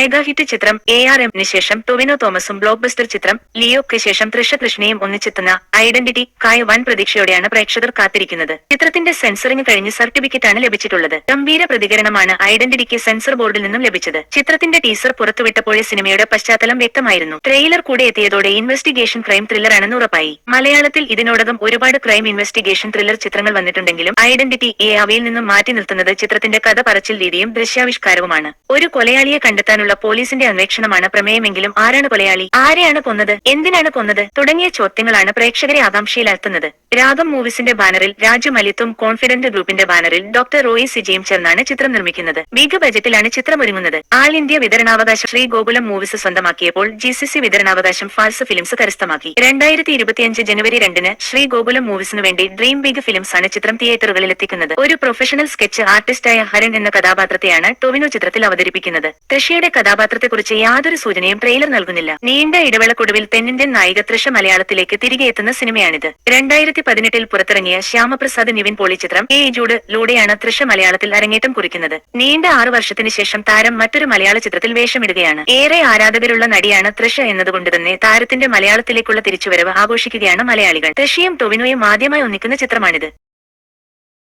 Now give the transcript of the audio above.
Mega hit ചിത്രം A R എമ്മിന് ശേഷം ടൊവിനോ തോമസും ബ്ലോക്ക് ബസ്റ്റർ ചിത്രം ലിയോക്ക് ശേഷം തൃഷ കൃഷ്ണയും ഒന്നിച്ചെത്തുന്ന ഐഡന്റിറ്റി കായ വൻ പ്രതീക്ഷയോടെയാണ് പ്രേക്ഷകർ കാത്തിരിക്കുന്നത്. ചിത്രത്തിന്റെ സെൻസറിംഗ് കഴിഞ്ഞ് സർട്ടിഫിക്കറ്റാണ് ലഭിച്ചിട്ടുള്ളത്. ഗംഭീര പ്രതികരണമാണ് ഐഡന്റിറ്റിക്ക് സെൻസർ ബോർഡിൽ നിന്നും ലഭിച്ചത്. ചിത്രത്തിന്റെ ടീസർ പുറത്തുവിട്ടപ്പോഴേ സിനിമയുടെ പശ്ചാത്തലം വ്യക്തമായിരുന്നു. ട്രെയിലർ കൂടെ എത്തിയതോടെ ഇൻവെസ്റ്റിഗേഷൻ ക്രൈം ത്രില്ലർ ആണെന്ന് ഉറപ്പായി. മലയാളത്തിൽ ഇതിനോടകം ഒരുപാട് ക്രൈം ഇൻവെസ്റ്റിഗേഷൻ ത്രില്ലർ ചിത്രങ്ങൾ വന്നിട്ടുണ്ടെങ്കിലും ഐഡന്റിറ്റി എ അവയിൽ നിന്നും മാറ്റി നിർത്തുന്നത് ചിത്രത്തിന്റെ കഥ പറച്ചിൽ രീതിയും ദൃശ്യാവിഷ്കാരവുമാണ്. ഒരു കൊലയാളിയെ കണ്ടെത്താനുള്ള പോലീസിന്റെ അന്വേഷണമാണ് പ്രമേയമെങ്കിലും ആരാണ് കൊലയാളി? ആരെയാണ് കൊന്നത്? എന്തിനാണ് കൊന്നത്? തുടങ്ങിയ ചോദ്യങ്ങളാണ് പ്രേക്ഷകരെ ആകാംക്ഷയിലാഴ്ത്തുന്നത്. രാഗം മൂവീസിന്റെ ബാനറിൽ രാജു മലിത്തും കോൺഫിഡന്റ് ഗ്രൂപ്പിന്റെ ബാനറിൽ ഡോക്ടർ റോയി സിജയും ചേർന്നാണ് ചിത്രം നിർമ്മിക്കുന്നത്. ബിഗ് ബജറ്റിലാണ് ചിത്രം ഒരുങ്ങുന്നത് ആൾ ഇന്ത്യ വിതരണാവകാശം ശ്രീ ഗോകുലം മൂവീസ് സ്വന്തമാക്കിയപ്പോൾ ജി സി സി വിതരണാവകാശം ഫാൾസ് ഫിലിംസ് കരസ്ഥമാക്കി. രണ്ടായിരത്തി ഇരുപത്തിയഞ്ച് ജനുവരി രണ്ടിന് ശ്രീ ഗോകുലം മൂവീസിനു വേണ്ടി ഡ്രീം ബിഗ് ഫിലിംസ് ആണ് ചിത്രം തിയേറ്ററുകളിൽ എത്തിക്കുന്നത് ഒരു പ്രൊഫഷണൽ സ്കെച്ച് ആർട്ടിസ്റ്റായ ഹരൺ എന്ന കഥാപാത്രത്തെയാണ് ടൊവിനോ ചിത്രത്തിൽ അവതരിപ്പിക്കുന്നത്. തൃഷയുടെ കഥാപാത്രത്തെക്കുറിച്ച് യാതൊരു സൂചനയും ട്രെയിലർ നൽകുന്നില്ല. നീണ്ട ഇടവേളക്കൊടുവിൽ തെന്നിന്ത്യൻ നായിക തൃഷ മലയാളത്തിലേക്ക് തിരികെ എത്തുന്ന സിനിമയാണിത്. രണ്ടായിരത്തി പതിനെട്ടിൽ പുറത്തിറങ്ങിയ ശ്യാമപ്രസാദ് നിവിൻ പോളി ചിത്രം എ ജൂഡ് ലൂടെയാണ് തൃഷ മലയാളത്തിൽ അരങ്ങേറ്റം കുറിക്കുന്നത്. നീണ്ട ആറു വർഷത്തിന് ശേഷം താരം മറ്റൊരു മലയാള ചിത്രത്തിൽ വേഷമിടുകയാണ്. ഏറെ ആരാധകരുള്ള നടിയാണ് തൃഷ എന്നതുകൊണ്ട് തന്നെ താരത്തിന്റെ മലയാളത്തിലേക്കുള്ള തിരിച്ചുവരവ് ആഘോഷിക്കുകയാണ് മലയാളികൾ. തൃഷയും ടൊവിനോയും ആദ്യമായി ഒന്നിക്കുന്ന ചിത്രമാണിത്.